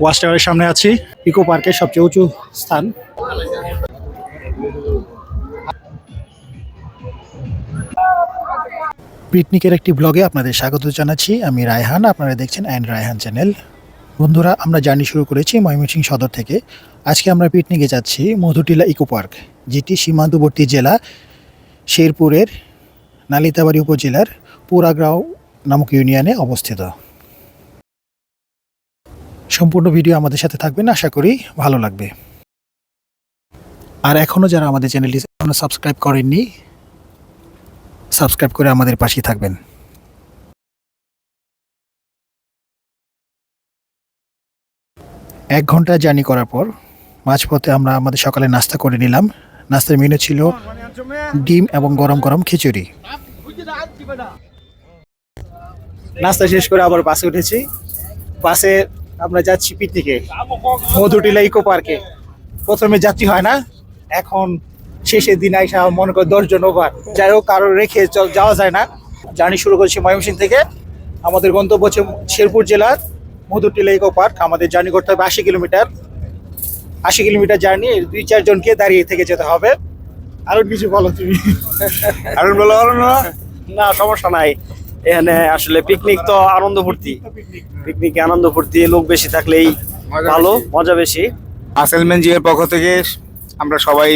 Watch টাওয়ারের সামনে আছি। ইকো পার্কের সবচেয়ে উঁচু স্থান। পিকনিকের একটি ব্লগে আপনাদের স্বাগত জানাচ্ছি। আমি রায়হান, আপনারা দেখছেন অ্যান্ড রায়হান চ্যানেল। বন্ধুরা, আমরা জার্নি শুরু করেছি ময়মনসিংহ সদর থেকে। আজকে আমরা পিকনিকে যাচ্ছি মধুটিলা ইকো পার্ক, যেটি সীমান্তবর্তী জেলা শেরপুরের নালিতাবাড়ি উপজেলার পুরাগ্রাও নামক ইউনিয়নে অবস্থিত। সম্পূর্ণ ভিডিও আমাদের সাথে থাকবেন, আশা করি ভালো লাগবে। আর এখনও যারা আমাদের চ্যানেলটি এখনও সাবস্ক্রাইব করেননি, সাবস্ক্রাইব করে আমাদের পাশেই থাকবেন। এক ঘণ্টা জার্নি করার পর মাঝপথে আমরা আমাদের সকালে নাস্তা করে নিলাম। নাস্তার মেনু ছিল ডিম এবং গরম গরম খিচুড়ি। নাস্তা শেষ করে আবার বাসে উঠেছি। বাসে আমরা যাচ্ছি পিকনিকে। মধুটিলা ইকো পার্কে প্রথমে যাত্রী হয় না। এখন শেষের দিন আইসা মনে কর দশজন ওভার যাই হোক কারও রেখে চল- যাওয়া যায় না। জার্নি শুরু করছি ময়মনসিংহ থেকে। আমাদের গন্তব্য হচ্ছে শেরপুর জেলার মধুটিলা ইকো পার্ক আমাদের জার্নি করতে হবে আশি কিলোমিটার। আশি কিলোমিটার জার্নি দুই চারজনকে দাঁড়িয়ে থেকে যেতে হবে। আরও কিছু বলো তুমি। বলো। না সমস্যা নাই। এখানে আসলে পিকনিক তো আনন্দ ফুর্তি। পিকনিকে আনন্দ ফুর্তি লোক বেশি থাকলেই ভালো মজা বেশি। আসেলমেন্ট জিমের পক্ষ থেকে আমরা সবাই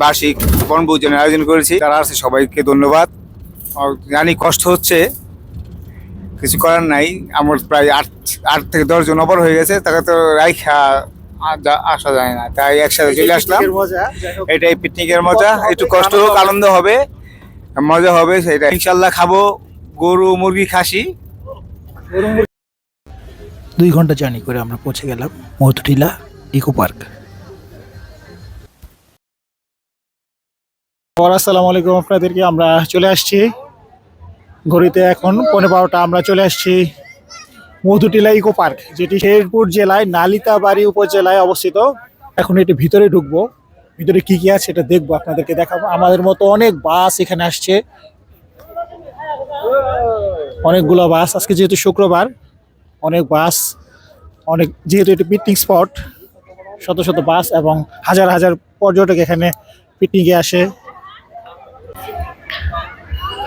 বার্ষিক বনভোজনের আয়োজন করেছি। তারা আছে সবাইকে ধন্যবাদ। জানি কষ্ট হচ্ছে কিছু করার নাই। আমার প্রায় আট আট থেকে দশ জন অপর হয়ে গেছে তাকে তো রাইখা আসা যায় না। তাই একসাথে চলে আসলাম। এটাই পিকনিকের মজা। একটু কষ্ট হোক আনন্দ হবে। মজা হবে সেটা ইনশাল্লাহ খাব। গরু মুরগি খাসি। দুই ঘণ্টা জার্নি করে আমরা পৌঁছে গেলাম মধুটিলা ইকো পার্ক। আসসালামু আলাইকুম আপনাদেরকে আমরা চলে আসছি। ঘড়িতে এখন পনেরো বারোটা আমরা চলে আসছি মধুটিলা ইকো পার্ক যেটি শেরপুর জেলায় নালিতাবাড়ি উপজেলায় অবস্থিত। এখন এটি ভিতরে ঢুকবো। ভিতরে কি কি আছে এটা দেখব আপনাদেরকে দেখাবো। আমাদের মতো অনেক বাস এখানে আসছে। অনেকগুলো বাস। আজকে যেহেতু শুক্রবার, অনেক বাস, অনেক যেহেতু এটি পিকনিক স্পট শত শত বাস এবং হাজার হাজার পর্যটক এখানে পিকনিকে আসে।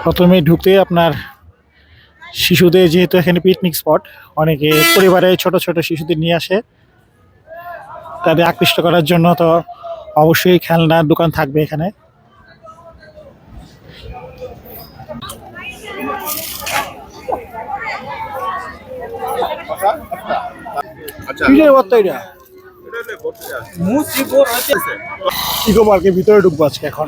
প্রথমে ঢুকতে আপনার শিশুদের যেহেতু এখানে পিকনিক স্পট অনেকে পরিবারে ছোট ছোট শিশুদের নিয়ে আসে। তাদের আকৃষ্ট করার জন্য তো অবশ্যই খেলনার দোকান থাকবে এখানে। কিসের ভর্তা এটা? ইকো পার্কের ভিতরে ঢুকবো আজকে এখন।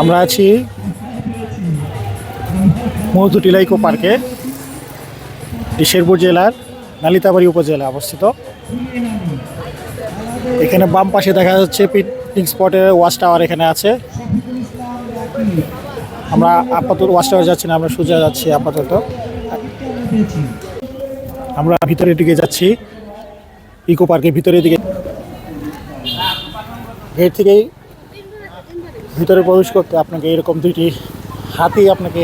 আমরা আছি মধুটিলা ইকো পার্কে শেরপুর জেলার নালিতাবাড়ি উপজেলা অবস্থিত। এখানে বাম পাশে দেখা যাচ্ছে পিকনিক স্পটের ওয়াচ টাওয়ার এখানে আছে। আমরা আপাতত ওয়াচ টাওয়ার যাচ্ছি না, আমরা সোজা যাচ্ছি আপাতত। আমরা ভিতরের দিকে যাচ্ছি, ইকো পার্কের ভিতরের দিকে। গেট থেকেই ভিতরে প্রবেশ করতে আপনাকে এরকম দুইটি হাতি আপনাকে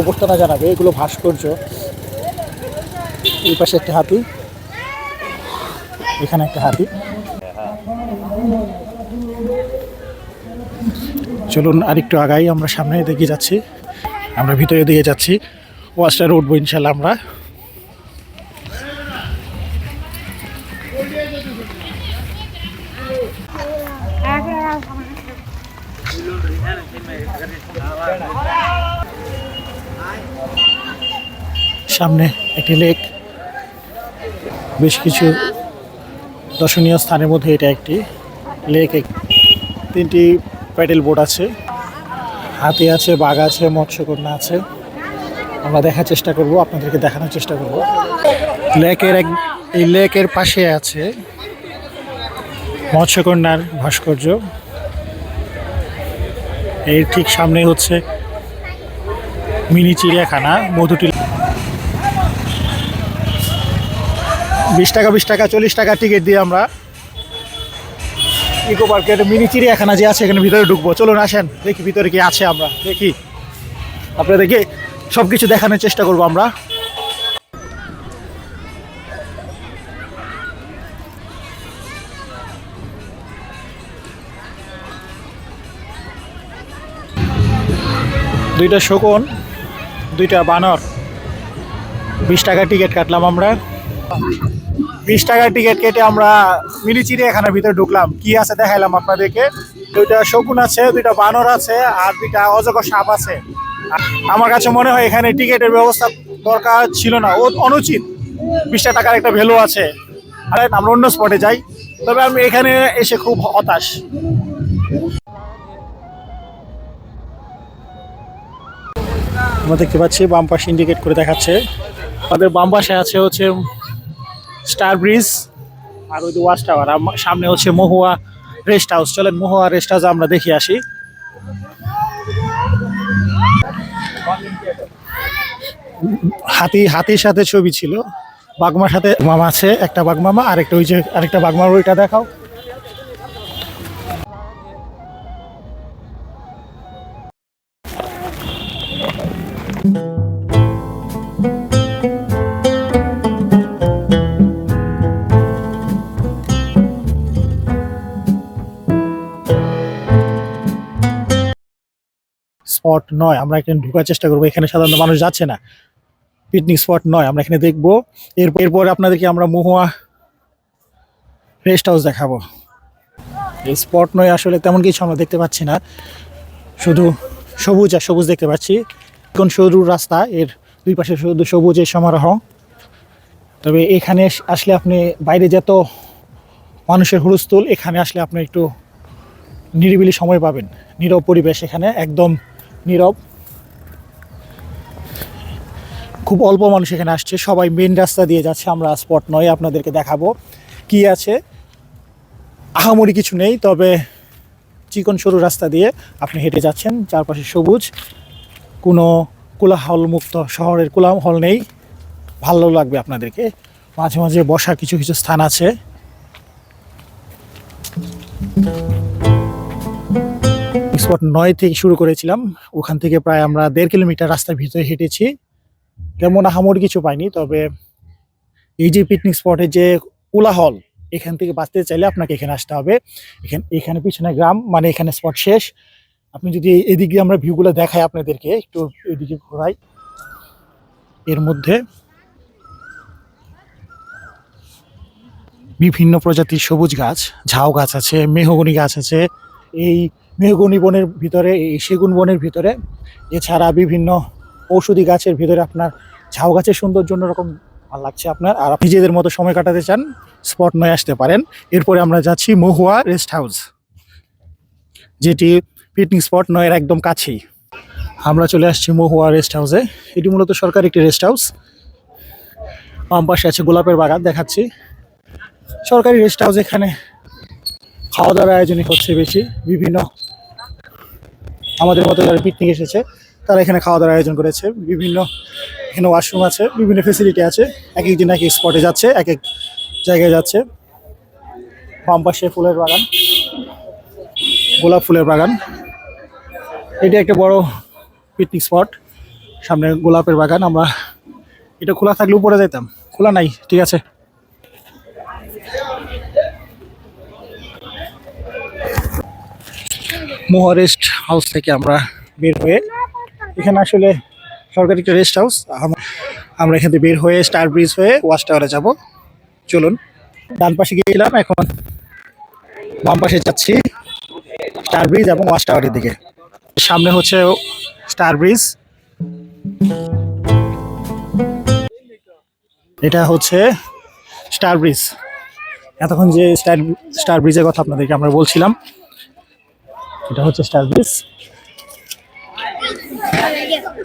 অবস্থানা জানাবে, এগুলো ভাস্কর্য। এই পাশে একটা হাতি, এখানে একটা হাতি। চলুন আরেকটু আগাই, আমরা সামনে দিকে যাচ্ছি, আমরা ভিতরে দিকে যাচ্ছি। ওয়াশটা উঠবো ইনশাল্লাহ আমরা। সামনে একটি লেক বেশ কিছু দর্শনীয় স্থানের মধ্যে এটা একটি লেক তিনটি প্যাডেল বোট আছে। হাতি আছে, বাঘ আছে, মৎস্যকন্যা আছে। আমরা দেখার চেষ্টা করব, আপনাদেরকে দেখানোর চেষ্টা করব। লেকের এক এই লেকের পাশে আছে মৎস্যকন্যার ভাস্কর্য। এর ঠিক সামনে হচ্ছে মিনি চিড়িয়াখানা, মধুটি বিশ টাকা বিশ টাকা, চল্লিশ টাকা টিকিট দিয়ে আমরা ইকো পার্কে একটা মিনি চিড়িয়াখানা যে আছে, এখানে ভিতরে ঢুকবো। চলুন আসেন, দেখি ভিতরে কি আছে আমরা। দেখি। আপনাদেরকে সব কিছু দেখানোর চেষ্টা করব আমরা। দুইটা শকুন, দুইটা বানর। বিশ টাকা টিকিট কাটলাম আমরা। বিশ টাকার টিকিট কেটে আমরা মিলি চিড়িয়াখানার ভিতরে ঢুকলাম। কি আছে দেখাইলাম আপনাদেরকে? দুইটা শকুন আছে, দুইটা বানর আছে, আর দুইটা অজগর সাপ আছে। আমার কাছে মনে হয় এখানে টিকিটের ব্যবস্থা দরকার ছিল না। ও অনুচিত। বিশ টাকার একটা ভ্যালু আছে। আর, আমরা অন্য স্পটে যাই। তবে আমি এখানে এসে খুব হতাশ। আমরা দেখতে পাচ্ছি, বাম ইন্ডিকেট করে দেখাচ্ছে। আমাদের বাম পাশে আছে হচ্ছে স্টার ব্রিজ আর ওই ওয়াচ টাওয়ার। সামনে হচ্ছে মহুয়া রেস্ট হাউস। চলেন, মহুয়া রেস্ট হাউস আমরা দেখে আসি। হাতি, হাতির সাথে ছবি ছিল। বাগমার সাথে মামা আছে, একটা বাগমামা আর একটা ওই যে, আরেকটা বাগমার ওইটা দেখাও। স্পট নয়, আমরা এখানে ঢোকার চেষ্টা করব। এখানে সাধারণত মানুষ যাচ্ছে না। পিকনিক স্পট নয়, আমরা এখানে দেখব। এরপর এরপর আপনাদেরকে আমরা মহুয়া রেস্ট হাউস দেখাবো। এই স্পট নয় আসলে তেমন কিছু আমরা দেখতে পাচ্ছি না। শুধু সবুজ আর সবুজ দেখতে পাচ্ছি। কোন সরু রাস্তা, এর দুই পাশে শুধু সবুজের সমারোহ। তবে এখানে আসলে আপনি বাইরে যত মানুষের হুলস্থুল, এখানে আসলে আপনি একটু নিরিবিলি সময় পাবেন। নীরব পরিবেশ এখানে একদম নীরব। খুব অল্প মানুষ এখানে আসছে, সবাই মেন রাস্তা দিয়ে যাচ্ছে, আমরা স্পট নয়, আপনাদেরকে দেখাবো কি আছে। আহামরি কিছু নেই, তবে চিকন সরু রাস্তা দিয়ে আপনি হেঁটে যাচ্ছেন, চারপাশে সবুজ। কোনো কোলাহল মুক্ত শহরের কোলাহল নেই, ভালো লাগবে আপনাদেরকে। মাঝে মাঝে বসার কিছু কিছু স্থান আছে। স্পট নয় থেকে শুরু করেছিলাম। ওখান থেকে প্রায় আমরা দেড় কিলোমিটার রাস্তার ভিতরে হেঁটেছি। তেমন আহামরি কিছু পাইনি, তবে এই যে পিকনিক স্পটে যে কোলাহল এখান থেকে বাঁচতে চাইলে আপনাকে এখানে আসতে হবে। এখানে এখানে পিছনে গ্রাম মানে এখানে স্পট শেষ। আপনি যদি এদিকে আমরা ভিউগুলো দেখাই আপনাদেরকে, একটু এদিকে ঘোরাই। এর মধ্যে বিভিন্ন প্রজাতির সবুজ গাছ, ঝাউ গাছ আছে, মেহগনি গাছ আছে। এই মেহগনি বনের ভিতরে, এই সেগুন বনের ভিতরে। এছাড়া বিভিন্ন ঔষধি গাছের ভিতরে আপনার ঝাউ গাছের সৌন্দর্য অন্যরকম ভালো লাগছে আপনার। আর নিজেদের মতো সময় কাটাতে চান, স্পট নয় আসতে পারেন। এরপরে আমরা যাচ্ছি মহুয়া রেস্ট হাউস, যেটি পিকনিক স্পট নয়ের একদম কাছেই। আমরা চলে আসছি মহুয়া রেস্ট হাউসে। এটি মূলত সরকারি একটি রেস্ট হাউস। বাম পাশে আছে গোলাপের বাগান, দেখাচ্ছি। সরকারি রেস্ট হাউস এখানে খাওয়া দাওয়ার আয়োজনই হচ্ছে বেশি। বিভিন্ন আমাদের মতো যারা পিকনিক এসেছে, তারা এখানে খাওয়া দাওয়ার আয়োজন করেছে। বিভিন্ন এখানে ওয়াশরুম আছে, বিভিন্ন ফেসিলিটি আছে। এক এক দিন এক এক স্পটে যাচ্ছে, এক এক জায়গায় যাচ্ছে। বাম পাশে ফুলের বাগান, গোলাপ ফুলের বাগান। এটি একটা বড় পিকনিক স্পট সামনে গোলাপের বাগান, আমরা এটা খোলা থাকলে উপরে যেতাম খোলা নাই, ঠিক আছে। মোহা রেস্ট হাউস থেকে আমরা বের হয়ে এখানে আসলে সরকারি একটা রেস্ট হাউস আমরা এখান থেকে বের হয়ে স্টার ব্রিজ হয়ে ওয়াশ টাওয়ারে যাব। চলুন, ডান পাশে গিয়েছিলাম, এখন বাম পাশে যাচ্ছি স্টার ব্রিজ এবং ওয়াচ টাওয়ারের দিকে। সামনে হচ্ছে স্টার ব্রিজ এটা হচ্ছে স্টার ব্রিজ এতক্ষণ যে স্টার স্টার ব্রিজের কথা আপনাদেরকে আমরা বলছিলাম এটা হচ্ছে স্টার ব্রিজ।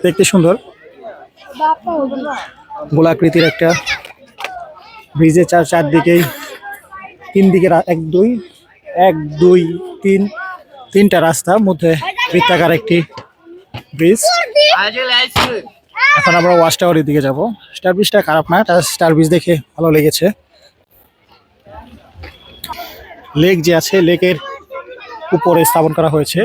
দেখতে সুন্দর। গোলাকৃতির একটা ব্রিজের চার চারদিকেই তিন দিকে এক, দুই এক, দুই, তিন, তিনটা রাস্তা, মধ্যে বৃত্তাকার একটি ব্রিজ। এখন আমরা ওয়াচ টাওয়ারের দিকে যাব। স্টার ব্রিজটা খারাপ না স্টার ব্রিজ দেখে ভালো লেগেছে। লেক যে আছে, লেকের উপরে স্থাপন করা হয়েছে।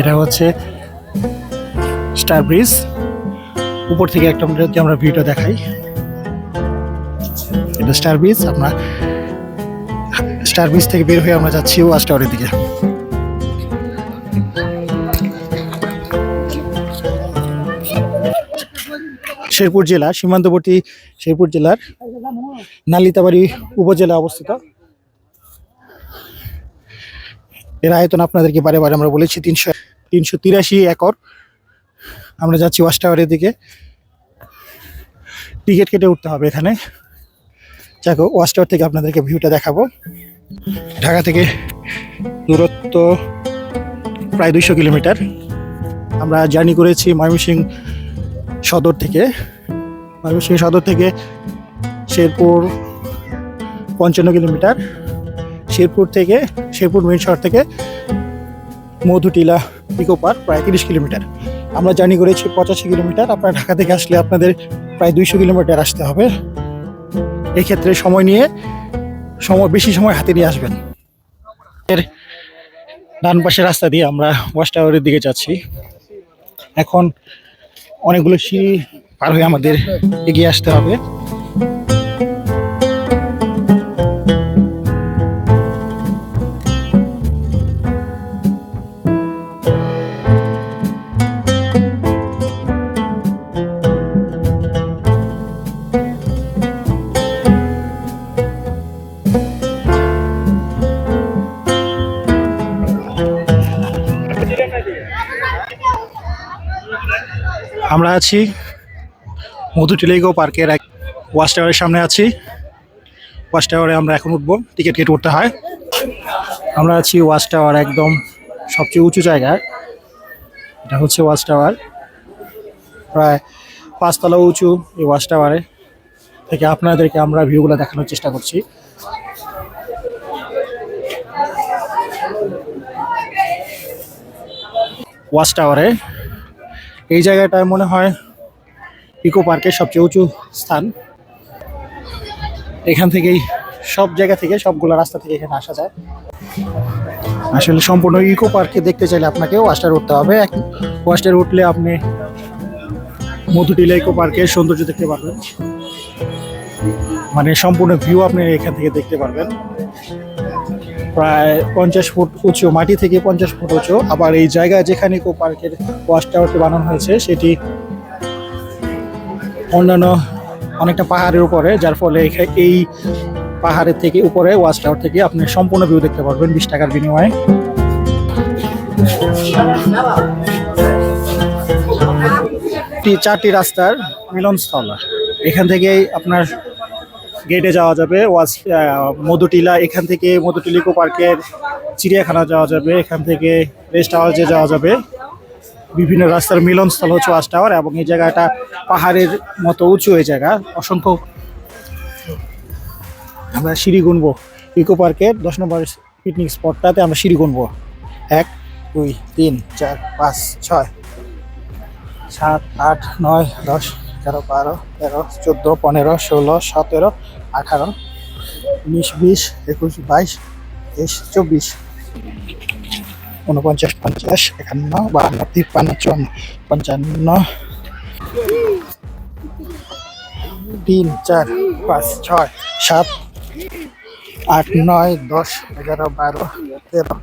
এটা হচ্ছে স্টার ব্রিজ উপর থেকে একটা যদি আমরা ভিডিও দেখাই। এটা স্টার ব্রিজ আমরা স্টার ব্রিজ থেকে বের হয়ে আমরা যাচ্ছি ওয়াচ টাওয়ারের দিকে। শেরপুর জেলা, সীমান্তবর্তী শেরপুর জেলার নালিতাবাড়ি উপজেলা অবস্থিত। এর আয়তন আপনাদেরকে বারে বারে আমরা বলেছি তিনশো তিনশো তিরাশি একর। আমরা যাচ্ছি ওয়াচ টাওয়ারের দিকে। টিকিট কেটে উঠতে হবে এখানে। দেখো ওয়াচ টাওয়ার থেকে আপনাদেরকে ভিউটা দেখাবো। ঢাকা থেকে দূরত্ব প্রায় দুইশো কিলোমিটার। আমরা জার্নি করেছি ময়মনসিংহ সদর থেকে। ময়মনসিংহ সদর থেকে শেরপুর পঞ্চান্ন কিলোমিটার। শেরপুর থেকে, শেরপুর মেন শহর থেকে মধুটিলা ইকো পার্ক প্রায় তিরিশ কিলোমিটার। আমরা জার্নি করেছি পঁচাশি কিলোমিটার। আপনার ঢাকা থেকে আসলে আপনাদের প্রায় দুইশো কিলোমিটার আসতে হবে। এক্ষেত্রে সময় নিয়ে সময়, বেশি সময় হাতে নিয়ে আসবেন। এর ডান পাশে রাস্তা দিয়ে আমরা ওয়াশ টাওয়ারের দিকে যাচ্ছি। এখন অনেকগুলো সিঁড়ি পার হয়ে আমাদের এগিয়ে আসতে হবে। আমরা আছি মধুটিলেগো পার্কের এক ওয়াচ টাওয়ারের সামনে আছি। ওয়াচ টাওয়ারে আমরা এখন উঠবো, টিকিট কেটে উঠতে হয়। আমরা আছি ওয়াচ টাওয়ার একদম সবচেয়ে উঁচু জায়গায়। এটা হচ্ছে ওয়াচ টাওয়ার। প্রায় পাঁচতলা উঁচু এই ওয়াচ টাওয়ারে থেকে আপনাদেরকে আমরা ভিউগুলো দেখানোর চেষ্টা করছি। ওয়াচ টাওয়ারে এই জায়গাটায় মনে হয় ইকো পার্কের সবচেয়ে উঁচু স্থান। এখান থেকেই সব জায়গা থেকে, সবগুলো রাস্তা থেকে এখানে আসা যায়। আসলে সম্পূর্ণ ইকো পার্কে দেখতে চাইলে আপনাকে ওয়াস্টার উঠতে হবে। ওয়াস্টার উঠলে আপনি মধুটিলা ইকো পার্কের সৌন্দর্য দেখতে পারবেন। মানে সম্পূর্ণ ভিউ আপনি এখান থেকে দেখতে পারবেন। প্রায় পঞ্চাশ ফুট উঁচু, মাটি থেকে পঞ্চাশ ফুট উঁচু। আবার এই জায়গায় যেখানে ইকো পার্কের ওয়াশ টাওয়ারটি বানানো হয়েছে, সেটি অন্যান্য অনেকটা পাহাড়ের উপরে, যার ফলে এই পাহাড়ের থেকে উপরে ওয়াচ টাওয়ার থেকে আপনি সম্পূর্ণ ভিউ দেখতে পারবেন বিশ টাকার বিনিময়ে। চারটি রাস্তার মিলনস্থল। এখান থেকেই আপনার গেটে যাওয়া যাবে, ওয়াজ মধুটিলা, এখান থেকে মধুটিলিকো পার্কের চিড়িয়াখানা যাওয়া যাবে, এখান থেকে রেস্ট হাউসে যাওয়া যাবে। বিভিন্ন রাস্তার মিলনস্থল হচ্ছে ওয়াচ টাওয়ার এবং এই জায়গাটা পাহাড়ের মতো উঁচু এই জায়গা। অসংখ্য আমরা সিঁড়ি গুনবো ইকো পার্কের, দশ নম্বর পিকনিক স্পটটাতে আমরা সিঁড়ি গুনবো। এক, দুই, তিন, চার, পাঁচ, ছয়, সাত, আট, নয়, দশ। এগারো বারো, তেরো, চোদ্দ, পনেরো, ষোলো, সতেরো, আঠারো, উনিশ, বিশ, একুশ, বাইশ, তেইশ, চব্বিশ উনপঞ্চাশ পঞ্চাশ, একান্ন, বাহান্ন, তিপ্পান্ন, চুয়ান্ন, পঞ্চান্ন, তিন, চার, পাঁচ, ছয়, সাত, আট, নয়, দশ, এগারো, বারো, তেরো,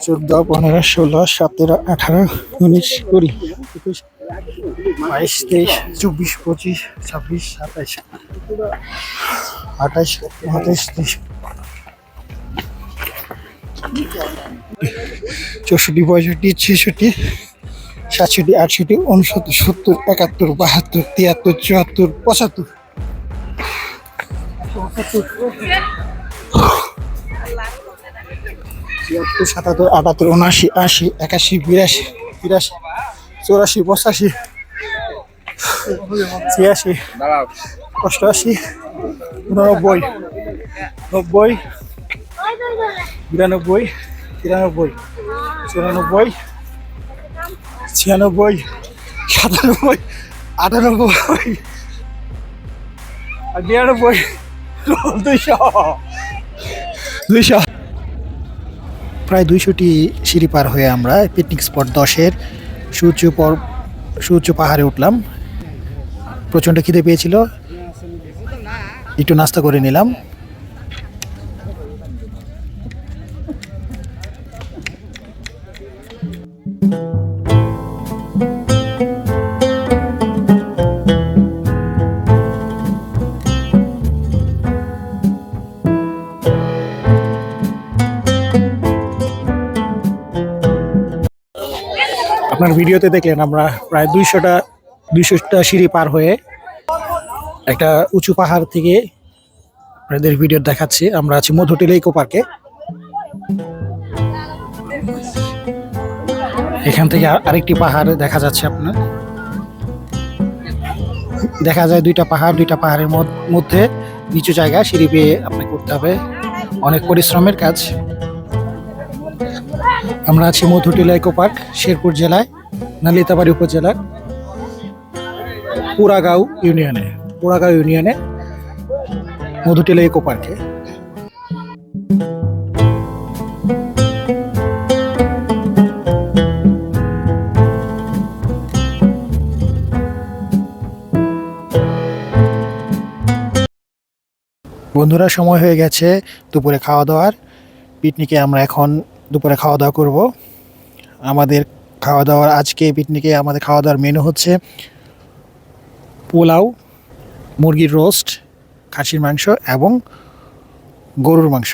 চোদ্দ, পনেরো, ষোলো, সতেরো, আঠারো, উনিশ, কুড়ি, একুশ বাইশ, তেইশ, চব্বিশ, পঁচিশ, ছাব্বিশ, সাতাইশ, আঠাইশ, উনত্রিশ, ত্রিশ। চৌষট্টি, পঁয়ষট্টি, ছেষট্টি, সাতষট্টি, আটষট্টি, উনসত্তর, সত্তর, একাত্তর, বাহাত্তর, তিয়াত্তর, চুয়াত্তর, পঁচাত্তর। সাতাত্তর, আটাত্তর, উনআশি, আশি, একাশি, বিরাশি, তিরাশি। চৌরাশি, পঁচাশি, ছিয়াশি, অষ্টআশি, উননব্বই, নব্বই, বিরানব্বই, তিরানব্বই, চুরানব্বই, ছিয়ানব্বই, সাতানব্বই, আটানব্বই, আর নিরানব্বই দুইশো দুইশো। প্রায় দুইশোটি সিঁড়ি পার হয়ে আমরা পিকনিক স্পট দশের সূর্য পর সূর্য পাহাড়ে উঠলাম। প্রচণ্ড খিদে পেয়েছিল। একটু নাস্তা করে নিলাম। ভিডিওতে দেখলেন আমরা প্রায় দুইশোটা দুইশোটা সিঁড়ি পার হয়ে একটা উঁচু পাহাড় থেকে আপনাদের ভিডিও দেখাচ্ছি। আমরা আছি মধুটিলা ইকো পার্কে। এখান থেকে আর- আরেকটি পাহাড় দেখা যাচ্ছে আপনার। দেখা যায় দুইটা পাহাড়, দুইটা পাহাড়ের মধ্যে নিচু জায়গা সিঁড়ি পেয়ে আপনাকে করতে হবে। অনেক পরিশ্রমের কাজ। আমরা আছি মধুটিলা ইকো পার্ক, শেরপুর জেলায়। নালিতাবাড়ি উপজেলার পুরাগাঁও ইউনিয়নে পুরাগাঁও ইউনিয়নে মধুটিলা ইকো পার্কে। বন্ধুরা, সময় হয়ে গেছে দুপুরে খাওয়া দাওয়ার পিকনিকে আমরা এখন দুপুরে খাওয়া দাওয়া করব। আমাদের খাওয়া দাওয়ার আজকে পিকনিকে আমাদের খাওয়া দাওয়ার মেনু হচ্ছে পোলাও, মুরগির রোস্ট খাসির মাংস এবং গরুর মাংস।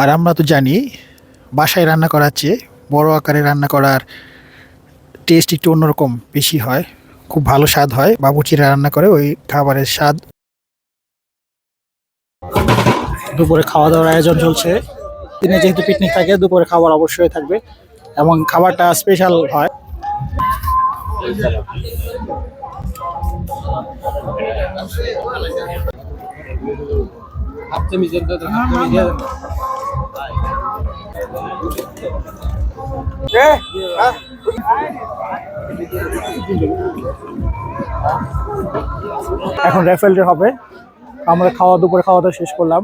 আর আমরা তো জানি, বাসায় রান্না করার চেয়ে বড় আকারে রান্না করার টেস্ট একটু অন্যরকম বেশি হয়। খুব ভালো স্বাদ হয় বাবুচিরা রান্না করে ওই খাবারের স্বাদ। দুপুরে খাওয়া দাওয়ার আয়োজন চলছে। দিনে যেহেতু পিকনিক থাকে, দুপুরে খাবার অবশ্যই থাকবে। এবং খাবারটা স্পেশাল হয়। এখন রেফেলডে হবে। আমরা খাওয়া দুপুরে খাওয়া দাওয়া শেষ করলাম।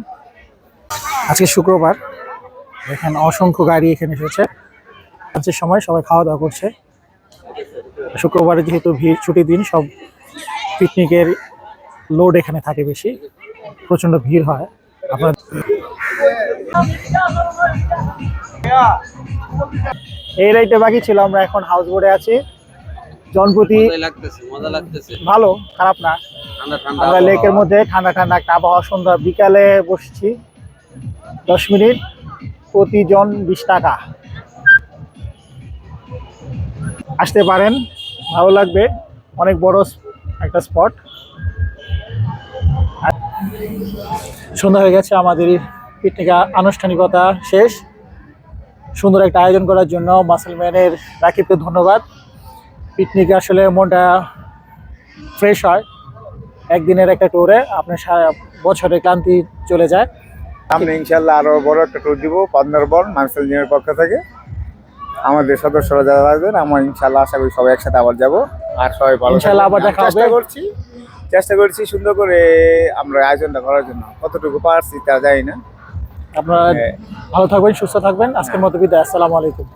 আজকে শুক্রবার। এখানে অসংখ্য গাড়ি এখানে এসেছে। আজকের সময় সবাই খাওয়া দাওয়া করছে। শুক্রবারে যেহেতু ভিড় ছুটির দিন সব পিকনিকের লোড এখানে থাকে বেশি। প্রচণ্ড ভিড় হয়। আপনার এই রাইটে বাকি ছিল আমরা এখন হাউস বোটে আছি। জনপ্রতি ভালো খারাপ না। আমরা লেকের মধ্যে ঠান্ডা ঠান্ডা একটা আবহাওয়া সন্ধ্যা বিকালে বসছি। দশ মিনিট প্রতিজন বিশ টাকা। আসতে পারেন, ভালো লাগবে, অনেক বড় একটা স্পট সন্ধ্যা হয়ে গেছে, আমাদের পিকনিক আনুষ্ঠানিকতা শেষ। সুন্দর একটা আয়োজন করার জন্য মাসেলম্যানের রাকিবকে ধন্যবাদ। পিকনিকে আসলে মনটা ফ্রেশ হয়, একদিনের একটা ট্যুরে আপনার সারা বছরের ক্লান্তি চলে যায়। আমরা ইনশাল্লাহ আরও বড় একটা ট্যুর দিব বান্দরবন মানসেল জিমের পক্ষ থেকে। আমাদের সদস্যরা যারা আসবেন আমার ইনশাল্লাহ আশা করি সবাই একসাথে আবার যাব। আর সবাই ভালো ইনশাল্লাহ আবার দেখা চেষ্টা করছি চেষ্টা করছি সুন্দর করে আমরা আয়োজনটা করার জন্য। কতটুকু পারছি তা যাই না। আপনারা হ্যাঁ। ভালো থাকবেন সুস্থ থাকবেন। আজকের মতো বিদায়। আসসালামু আলাইকুম।